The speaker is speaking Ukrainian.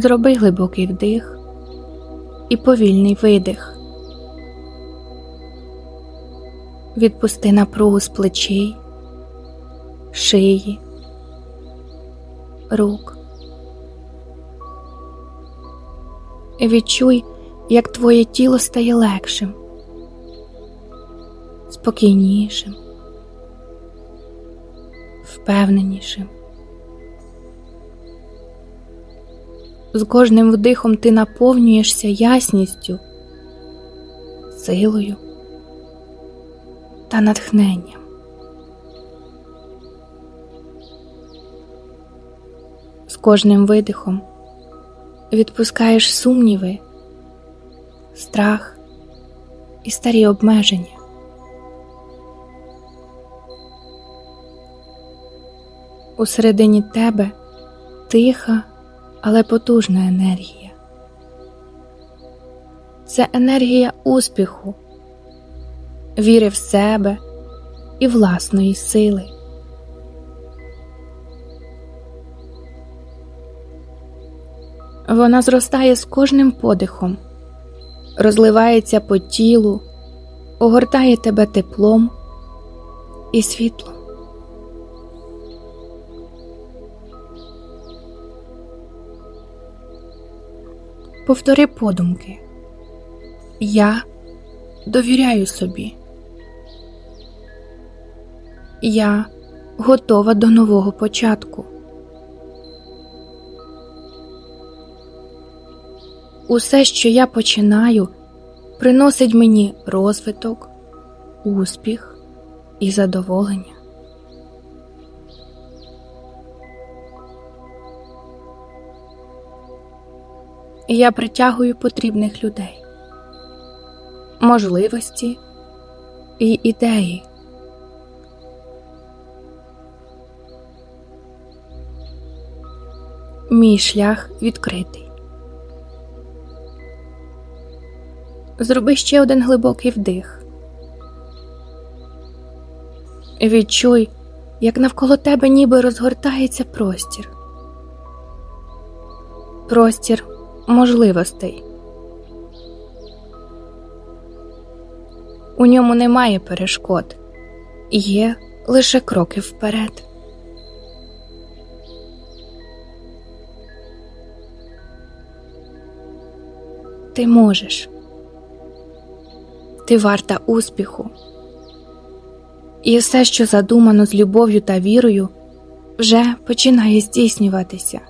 Зроби глибокий вдих і повільний видих. Відпусти напругу з плечей, шиї, рук. Відчуй, як твоє тіло стає легшим, спокійнішим, впевненішим. З кожним вдихом ти наповнюєшся ясністю, силою та натхненням. З кожним видихом відпускаєш сумніви, страх і старі обмеження. Усередині тебе тиха, але потужна енергія. Це енергія успіху, віри в себе і власної сили. Вона зростає з кожним подихом, розливається по тілу, огортає тебе теплом і світлом. Повтори подумки. Я довіряю собі. Я готова до нового початку. Усе, що я починаю, приносить мені розвиток, успіх і задоволення. Я притягую потрібних людей, можливості і ідеї. Мій шлях відкритий. Зроби ще один глибокий вдих. Відчуй, як навколо тебе ніби розгортається простір. Простір можливостей. У ньому немає перешкод, є лише кроки вперед. Ти можеш. Ти варта успіху. І все, що задумано з любов'ю та вірою, вже починає здійснюватися.